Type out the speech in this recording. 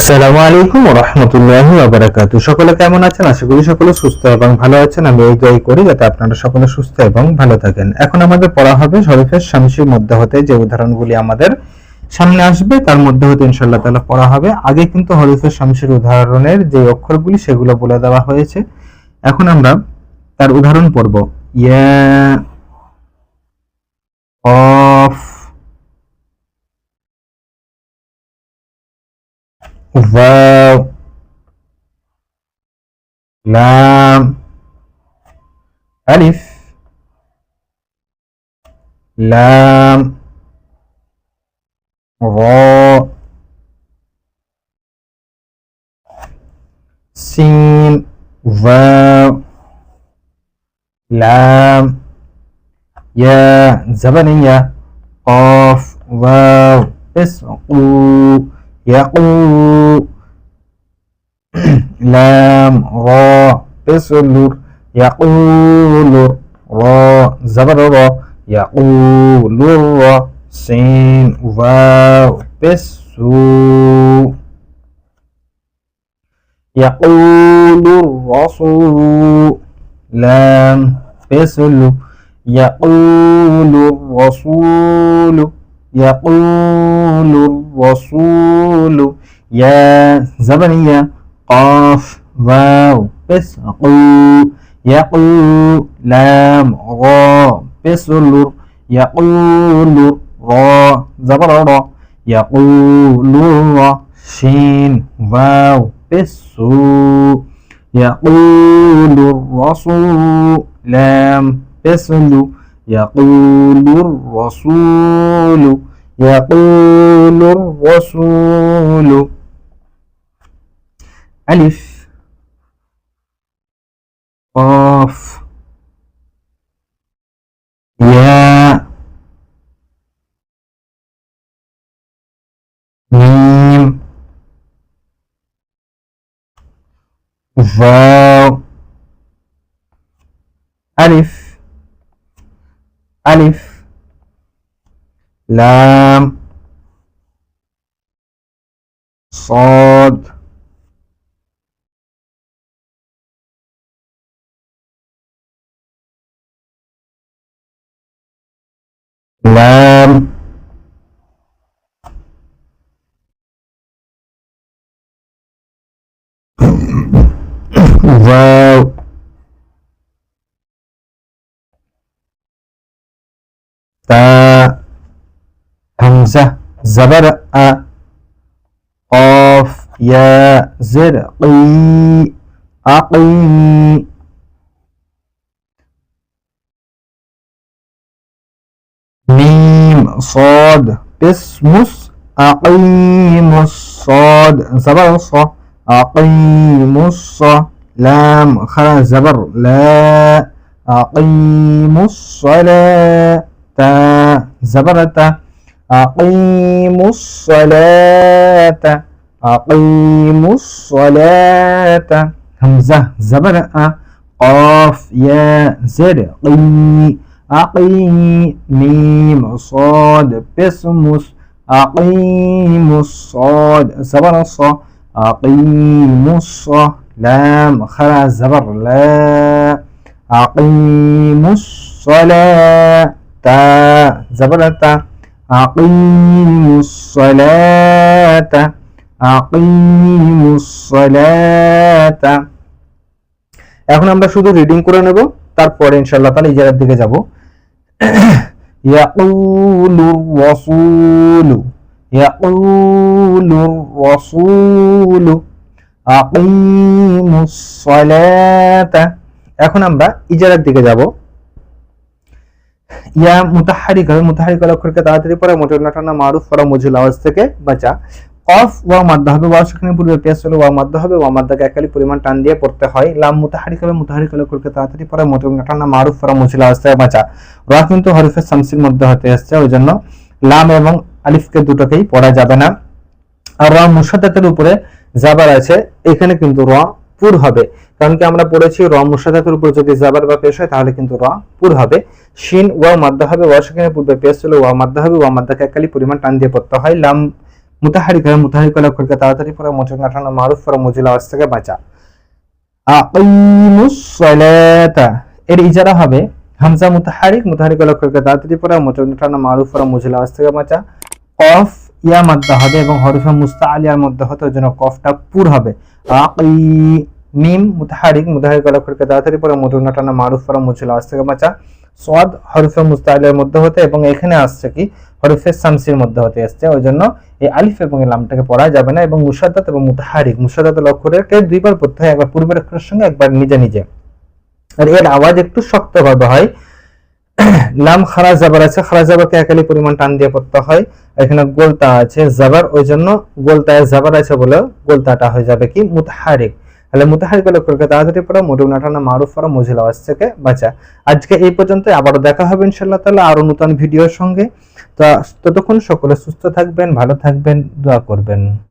আসসালামু আলাইকুম রহমতুল্লাহ বারাকাত সকলে কেমন আছেন? আশা করি সকলে সুস্থ এবং ভালো আছেন। আমি এই দোয়াই করি যাতে আপনারা সকলে সুস্থ এবং ভালো থাকেন। এখন আমাদের পড়া হবে শরীফের শামসির মধ্যে হতে যে উদাহরণগুলি আমাদের সামনে আসবে, তার মধ্যে হতে ইনশাল্লাহ তাআলা পড়া হবে। আগে কিন্তু হরিফের শামসির উদাহরণের যে অক্ষরগুলি, সেগুলো বলে দেওয়া হয়েছে। এখন আমরা তার উদাহরণ পড়ব। ইয়া واو لام ألف لام راء سين واو لام يا زبنية قاف واو اسقوا يقول لام را اسلر يقول را زبر را. يقول را سين واو بسو يقول الرسول لام بسلو يقول الرسول يقول الرسول يا زبنية قاف واو بسقو يقول لام را بسلر يقول را زبر را يقول را شين واو بسو يقول الرسول لام بسلو يقول الرسول يقول الرسول. ألف. قاف. ياء ميم. واو. ألف. ألف. لام صاد لام. واو. تاء. همزة زبر أ قاف يا زر قي أقي ميم صاد. اسمس أقيم الصاد زبر ص أقيم الص لام خلا زبر لا. أقيم الصلاة تا زبرة أقيموا الصلاة. أقيموا الصلاة. همزة زبر أ قاف يا زر قي أقي ميم صاد بسمس. أقيموا الصاد زبر الص أقيموا الص لام خلا زبر لا. أقيموا الصلاة. تا زبرة أقيموا الصلاة أقيموا الصلاة এখন আমরা শুধু রিডিং করে নেব তারপরে ইনশাআল্লাহ তাআলা ইজারার দিকে যাব يقول الرسول يقول الرسول أقيموا الصلاة এখন আমরা ইজারার দিকে যাব ইয়া মুতাহারিক হবে, মুতাহারিক অক্ষরকে তাড়াতাড়ি পড়া মোটর নাটানা মারুফ পড়া মজুল আওয়াজ থেকে বাঁচা। কফ ওয়া মাদ্দা হবে ওয়া সেখানে পূর্বে পেশ হলো ওয়া মাদ্দা হবে ওয়া মাদ্দাকে একালি পরিমাণ টান দিয়ে পড়তে হয়। লাম মুতাহারিক হবে, মুতাহারিক অক্ষরকে তাড়াতাড়ি পড়া মোটর নাটানা মারুফ পড়া মজুল আওয়াজ থেকে বাঁচা। রা কিন্তু হরফে শামসির মধ্যে হতে আসছে ওই জন্য লাম এবং আলিফকে দুটোকেই পড়া যাবে না। আর রা মুসাদ্দাতের উপরে জাবার আছে, এখানে কিন্তু র পুর হবে। কারণ কি আমরা পড়েছি র মুসাদাতের উপর যদি জাবার বা পেশ হয়, তাহলে কিন্তু র পুর হবে। শিন ওয়া মাদ্দা হবে ওয়া সেখানে পূর্বে পেশ ছিল ওয়া মাদ্দা হবে ওয়া মাদ্দাকে একালি পরিমাণ টান দিয়ে পড়তে হয়। লাম মুতাহারিক হবে মুতাহারিক লক্ষণকে তাড়াতাড়ি পড়া মোটর নাটানো মারুফ পড়া মজিল আওয়াজ থেকে বাঁচা। এর ইজারা হবে, হামজা মুতাহারিক মুতাহারিক লক্ষণকে তাড়াতাড়ি পড়া মোটর নাটানো মারুফ পড়া মজিল আওয়াজ থেকে বাঁচা। কফ, ইয়া মাদ্দা হবে এবং হরফে মুস্তা আলিয়ার মধ্যে হতে জন্য কফটা পুর হবে। আকি মিম, মুতাহারিক মুতাহারিক লক্ষণকে তাড়াতাড়ি পরে মোটর নাটানো মারুফ পড়া মজিল আওয়াজ থেকে বাঁচা। সোয়াদ হরফে মুস্তাইলের মধ্যে হতে এবং এখানে আসছে কি? হরফে সামসির মধ্যে হতে আসছে ওই জন্য এই আলিফ এবং লামটাকে পড়া যাবে না এবং মুসাদ্দাত এবং মুতাহারিক, মুসাদ্দাত লক্ষণকে দুইবার পড়তে হয়, একবার পূর্বের অক্ষরের সঙ্গে, একবার নিজে নিজে। আর এর আওয়াজ একটু শক্তভাবে হয়। লাম খারা জাবার আছে খারা জাবারকে একালি পরিমাণ টান দিয়ে পড়তে হয়। এখানে গোলতা আছে, জাবার ওই জন্য গোলতায় জাবার আছে বলে গোলতাটা হয়ে যাবে কি? মুতাহারিক। তাহলে মুতাহারিক লক্ষণকে তাড়াতাড়ি পড়া মডুল নাটানা মারুফ পড়া, মজিল আওয়াজ থেকে বাঁচা। আজকে এই পর্যন্ত আবারও দেখা হবে ইনশাল্লাহ তাহলে আরও নতুন ভিডিওর সঙ্গে। তা ততক্ষণ সকলে সুস্থ থাকবেন, ভালো থাকবেন, দোয়া করবেন।